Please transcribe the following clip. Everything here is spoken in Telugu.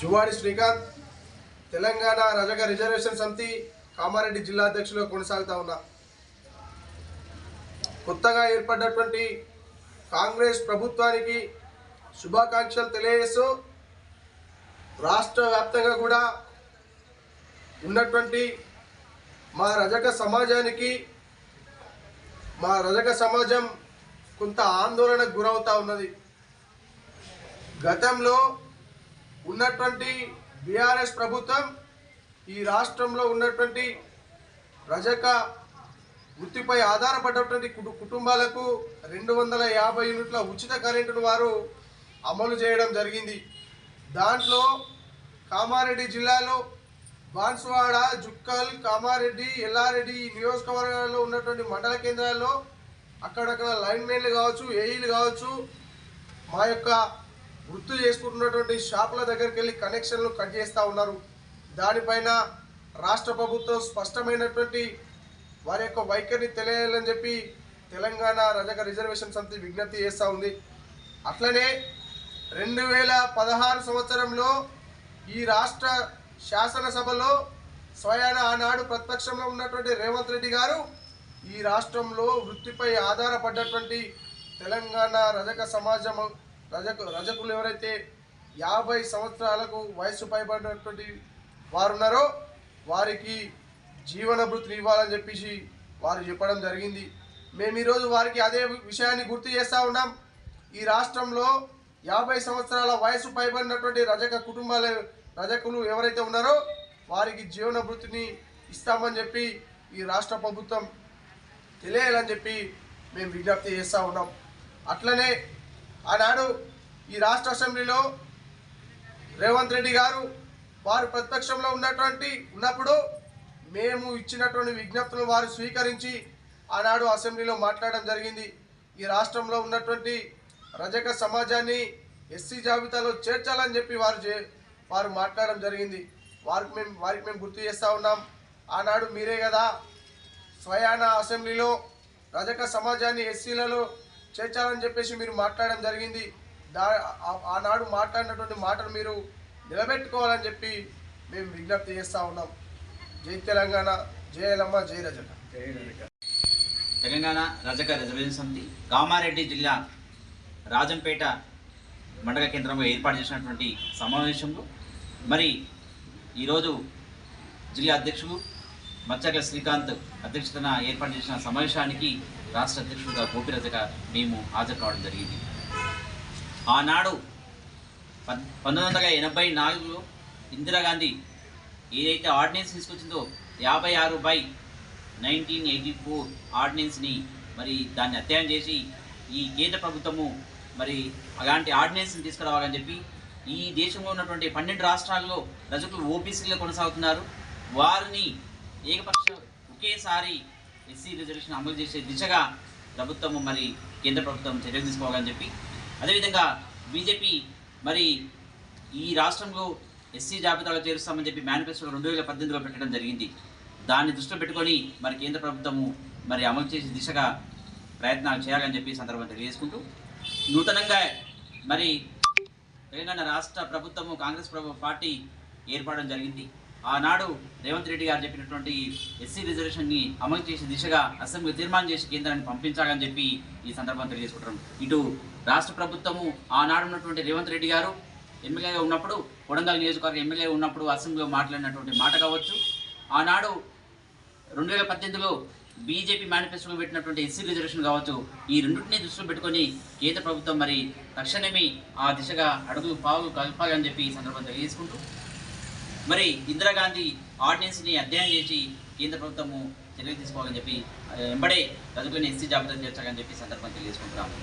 జువాడి శ్రీకాంత్ తెలంగాణ రజక రిజర్వేషన్ సమితి కామారెడ్డి జిల్లా అధ్యక్షులు కొనసాగుతా ఉన్నా. కొత్తగా ఏర్పడినటువంటి కాంగ్రెస్ ప్రభుత్వానికి శుభాకాంక్షలు తెలియజేస్తూ రాష్ట్ర వ్యాప్తంగా కూడా ఉన్నటువంటి మా రజక సమాజానికి మా రజక సమాజం కొంత ఆందోళనకు గురవుతూ ఉన్నది. గతంలో ఉన్నటువంటి బీఆర్ఎస్ ప్రభుత్వం ఈ రాష్ట్రంలో ఉన్నటువంటి రజక వృత్తిపై ఆధారపడినటువంటి కుటుంబాలకు రెండు వందల యాభై యూనిట్ల ఉచిత కరెంటును వారు అమలు చేయడం జరిగింది. దాంట్లో కామారెడ్డి జిల్లాలో బాన్సువాడ జుక్కల్ కామారెడ్డి ఎల్లారెడ్డి ఈ నియోజకవర్గాల్లో ఉన్నటువంటి మండల కేంద్రాల్లో అక్కడక్కడ లైన్మెన్లు కావచ్చు ఏఈలు కావచ్చు మా యొక్క వృత్తి చేసుకుంటున్నటువంటి షాపుల దగ్గరికి వెళ్ళి కనెక్షన్లు కట్ చేస్తూ ఉన్నారు. దానిపైన రాష్ట్ర ప్రభుత్వం స్పష్టమైనటువంటి వారి యొక్క వైఖరిని తెలియాలని చెప్పి తెలంగాణ రజక రిజర్వేషన్ సమితి విజ్ఞప్తి చేస్తూ ఉంది. అట్లనే రెండు వేల పదహారు సంవత్సరంలో ఈ రాష్ట్ర శాసనసభలో స్వయాన ఆనాడు ప్రతిపక్షంలో ఉన్నటువంటి రేవంత్ రెడ్డి గారు ఈ రాష్ట్రంలో వృత్తిపై ఆధారపడ్డటువంటి తెలంగాణ రజక సమాజం రజకు రజకులు ఎవరైతే యాభై సంవత్సరాలకు వయసు పైబడినటువంటి వారు ఉన్నారో వారికి జీవన భృతిని ఇవ్వాలని చెప్పేసి వారు చెప్పడం జరిగింది. మేము ఈరోజు వారికి అదే విషయాన్ని గుర్తు చేస్తూ ఉన్నాం. ఈ రాష్ట్రంలో యాభై సంవత్సరాల వయసు పైబడినటువంటి రజక కుటుంబాల రజకులు ఎవరైతే ఉన్నారో వారికి జీవన భృతిని ఇస్తామని చెప్పి ఈ రాష్ట్ర ప్రభుత్వం తెలియాలని చెప్పి మేము విజ్ఞప్తి చేస్తూ ఉన్నాం. అట్లనే ఆనాడు ఈ రాష్ట్ర అసెంబ్లీలో రేవంత్ రెడ్డి గారు వారు ప్రతిపక్షంలో ఉన్నటువంటి ఉన్నప్పుడు మేము ఇచ్చినటువంటి విజ్ఞప్తులను వారు స్వీకరించి ఆనాడు అసెంబ్లీలో మాట్లాడడం జరిగింది. ఈ రాష్ట్రంలో ఉన్నటువంటి రజక సమాజాన్ని ఎస్సీ జాబితాలో చేర్చాలని చెప్పి వారు చే వారు మాట్లాడడం జరిగింది. వారికి మేము వారికి మేము గుర్తు చేస్తూ ఉన్నాం. ఆనాడు మీరే కదా స్వయాన అసెంబ్లీలో రజక సమాజాన్ని ఎస్సీలలో చేర్చాలని చెప్పేసి మీరు మాట్లాడడం జరిగింది. దా ఆనాడు మాట్లాడినటువంటి మాటను మీరు నిలబెట్టుకోవాలని చెప్పి మేము విజ్ఞప్తి చేస్తూ ఉన్నాం. జై తెలంగాణ జయలమ్మ జయ రజక. తెలంగాణ రజక రిజర్వేషన్ సమితి కామారెడ్డి జిల్లా రాజంపేట మండల కేంద్రంలో ఏర్పాటు చేసినటువంటి సమావేశంలో మరి ఈరోజు జిల్లా అధ్యక్షుడు మచ్చర్ల శ్రీకాంత్ అధ్యక్షతన ఏర్పాటు చేసిన సమావేశానికి రాష్ట్ర అధ్యక్షుడుగా గోపిరథగా మేము హాజరు కావడం జరిగింది. ఆనాడు పంతొమ్మిది వందల ఎనభై నాలుగులో ఇందిరాగాంధీ ఏదైతే ఆర్డినెన్స్ తీసుకొచ్చిందో యాభై ఆరు బై నైన్టీన్ ఎయిటీ ఫోర్ ఆర్డినెన్స్ని మరి దాన్ని అధ్యయనం చేసి ఈ కేంద్ర ప్రభుత్వము మరి అలాంటి ఆర్డినెన్స్ని తీసుకురావాలని చెప్పి ఈ దేశంలో ఉన్నటువంటి పన్నెండు రాష్ట్రాల్లో రజకులు ఓబీసీలో కొనసాగుతున్నారు. వారిని ఏకపక్ష ఒకేసారి ఎస్సీ రిజర్వేషన్ అమలు చేసే దిశగా ప్రభుత్వము మరి కేంద్ర ప్రభుత్వం చర్యలు తీసుకోవాలని చెప్పి అదేవిధంగా బీజేపీ మరి ఈ రాష్ట్రంలో ఎస్సీ జాబితాలో చేరుస్తామని చెప్పి మేనిఫెస్టోలో రెండు వేల పద్దెనిమిదిలో పెట్టడం జరిగింది. దాన్ని దృష్టిలో పెట్టుకొని మరి కేంద్ర ప్రభుత్వము మరి అమలు చేసే దిశగా ప్రయత్నాలు చేయాలని చెప్పి సందర్భం సందర్భంగా తెలియజేసుకుంటూ నూతనంగా మరి తెలంగాణ రాష్ట్ర ప్రభుత్వము కాంగ్రెస్ ప్రభు పార్టీ ఏర్పడడం జరిగింది. ఆనాడు రేవంత్ రెడ్డి గారు చెప్పినటువంటి ఎస్సీ రిజర్వేషన్ని అమలు చేసే దిశగా అసెంబ్లీ తీర్మానం చేసి కేంద్రాన్ని పంపించాలని చెప్పి ఈ సందర్భంగా తెలియజేసుకుంటాం ఇటు రాష్ట్ర ప్రభుత్వము ఆనాడు ఉన్నటువంటి రేవంత్ రెడ్డి గారు ఎమ్మెల్యేగా ఉన్నప్పుడు కొడంగల్ నియోజకవర్గం ఎమ్మెల్యే ఉన్నప్పుడు అసెంబ్లీలో మాట్లాడినటువంటి మాట కావచ్చు. ఆనాడు రెండు వేల పద్దెనిమిదిలో బీజేపీ మేనిఫెస్టోలో పెట్టినటువంటి ఎస్సీ రిజర్వేషన్ కావచ్చు ఈ రెండింటిని దృష్టిలో పెట్టుకొని కేంద్ర ప్రభుత్వం మరి తక్షణమే ఆ దిశగా అడుగులు పావులు కలపాలని చెప్పి ఈ సందర్భంగా తెలియజేసుకుంటూ మరి ఇందిరాగాంధీ ఆర్డినెన్స్ని అధ్యయనం చేసి కేంద్ర ప్రభుత్వము చర్యలు తీసుకోవాలని చెప్పి వెంబడే చదువుకుని ఎస్సీ జాబితా చేర్చాలని చెప్పి సందర్భం సందర్భంగా తెలియజేసుకుంటున్నాము